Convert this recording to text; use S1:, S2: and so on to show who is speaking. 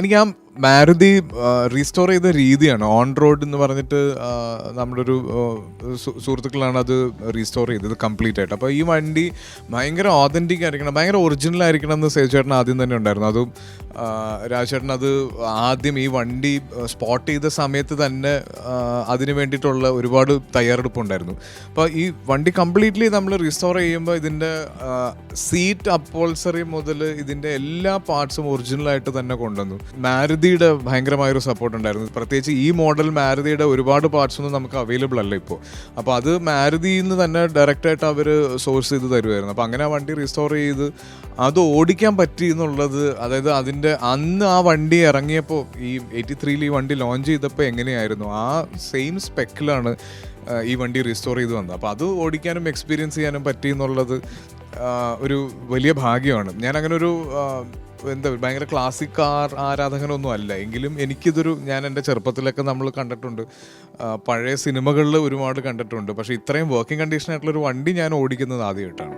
S1: എനിക്ക് ആ മാരുതി റീസ്റ്റോർ ചെയ്ത രീതിയാണ്. ഓൺ റോഡ് എന്ന് പറഞ്ഞിട്ട് നമ്മുടെ ഒരു സുഹൃത്തുക്കളാണ് അത് റീസ്റ്റോർ ചെയ്തത് കംപ്ലീറ്റ് ആയിട്ട്. അപ്പോൾ ഈ വണ്ടി ഭയങ്കര ഓതന്റിക് ആയിരിക്കണം ഭയങ്കര ഒറിജിനൽ ആയിരിക്കണം എന്ന് സേജുചേട്ടൻ ആദ്യം തന്നെ ഉണ്ടായിരുന്നു. അതും രാജ് രാജേട്ടൻ അത് ആദ്യം ഈ വണ്ടി സ്പോട്ട് ചെയ്ത സമയത്ത് തന്നെ അതിന് വേണ്ടിയിട്ടുള്ള ഒരുപാട് തയ്യാറെടുപ്പുണ്ടായിരുന്നു. അപ്പോൾ ഈ വണ്ടി കംപ്ലീറ്റ്ലി നമ്മൾ റീസ്റ്റോർ ചെയ്യുമ്പോൾ ഇതിന്റെ സീറ്റ് അപ്പോൾസറി മുതൽ ഇതിന്റെ എല്ലാ പാർട്സും ഒറിജിനലായിട്ട് തന്നെ കൊണ്ടുവന്നു. മാരുതിയുടെ ഭയങ്കരമായൊരു സപ്പോർട്ട് ഉണ്ടായിരുന്നു. പ്രത്യേകിച്ച് ഈ മോഡൽ മാരുതിയുടെ ഒരുപാട് പാർട്സ് ഒന്നും നമുക്ക് അവൈലബിൾ അല്ല ഇപ്പോൾ അപ്പോൾ അത് മാരുതിയിൽ നിന്ന് തന്നെ ഡയറക്റ്റായിട്ട് അവർ സോഴ്സ് ചെയ്ത് തരുമായിരുന്നു അപ്പോൾ അങ്ങനെ ആ വണ്ടി റിസ്റ്റോർ ചെയ്ത് അത് ഓടിക്കാൻ പറ്റി എന്നുള്ളത് അതായത് അതിന്റെ അന്ന് ആ വണ്ടി ഇറങ്ങിയപ്പോൾ ഈ എയ്റ്റി ത്രീയിൽ ഈ വണ്ടി ലോഞ്ച് ചെയ്തപ്പോൾ എങ്ങനെയായിരുന്നു? ആ സെയിം സ്പെക്കിലാണ് ഈ വണ്ടി റിസ്റ്റോർ ചെയ്ത് വന്നത്. അപ്പോൾ അത് ഓടിക്കാനും എക്സ്പീരിയൻസ് ചെയ്യാനും പറ്റി എന്നുള്ളത് ഒരു വലിയ ഭാഗ്യമാണ്. ഞാൻ അങ്ങനെ ഒരു എന്താ ഭയങ്കര ക്ലാസിക് കാർ ആരാധകനൊന്നും അല്ല. എങ്കിലും എനിക്കിതൊരു ഞാൻ എന്റെ ചെറുപ്പത്തിലൊക്കെ നമ്മൾ കണ്ടിട്ടുണ്ട്. പഴയ സിനിമകളിൽ ഒരുപാട് കണ്ടിട്ടുണ്ട്. പക്ഷേ ഇത്രയും വർക്കിംഗ് കണ്ടീഷൻ ആയിട്ടുള്ള ഒരു വണ്ടി ഞാൻ ഓടിക്കുന്നത് ആദ്യമായിട്ടാണ്.